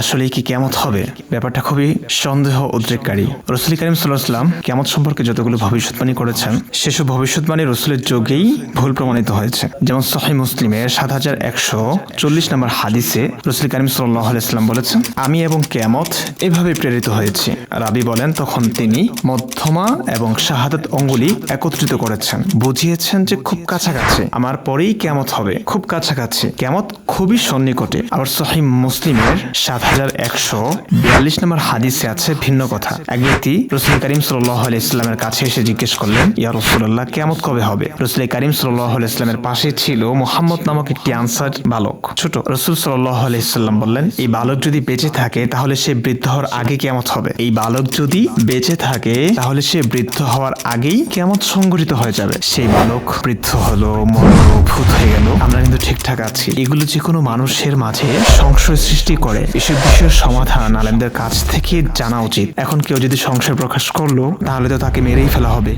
আসলে কি কেমত হবে? ব্যাপারটা খুবই সন্দেহ উদ্রেককারী রসুল করিম সাল্লাহাম কেমত সম্পর্কে যতগুলো ভবিষ্যৎবাণী করেছেন, সেসব ভবিষ্যৎবাণী রসুলের যোগেই ভুল প্রমাণিত হয়েছে। যেমন সহি মুসলিমের সাত হাজার একশো চল্লিশ নম্বর হাদিসে রসুল করিম সাল্লাহ বলেছেন, আমি এবং কেমত এভাবে প্রেরিত হয়েছি। রাবি বলেন, তখন তিনি মধ্যমা এবং শাহাদাত অঙ্গুলি একত্রিত করেছেন। বুঝিয়েছেন যে খুব কাছাকাছি। আমার পরেই কেমত হবে। খুব কাছাকাছি। কেমত খুবই সন্নিকটে। আবার সহি মুসলিমের সাত হাজার নম্বর হাদিসে আছে ভিন্ন কথা। এক ব্যক্তি রসুল করিম সাল্লাহ ইসলামের কাছে এসে জিজ্ঞেস করলেন, ইয়া রসুল্লাহ কেমত কবে হবে? রসুল করিম সাল্লাহ ইসলামের পাশে ছিল মোহাম্মদ নামক একটি আনসার বালক। ছোট রসুল সাল্লাহ ইসলাম বললেন, এই বালক যদি বেঁচে থাকে, তাহলে সে বৃদ্ধ হওয়ার আগে কেমত হবে। এই বালক যদি বেঁচে থাকে, তাহলে সে বৃদ্ধ হওয়ার আগেই কেমত সংগঠিত হয়ে যাবে। সেই বালক বৃদ্ধ হলো মরল ভূত হয়ে গেল। আমরা কিন্তু ঠিকঠাক আছি। এগুলো যে কোনো মানুষের মাঝে সংশয় সৃষ্টি করে। এসব বিষয়ের সমাধান আলেমদের কাছ থেকে জানা উচিত। এখন কেউ যদি সংশয় প্রকাশ করল, তাহলে তো তাকে মেরেই ফেলা হবে।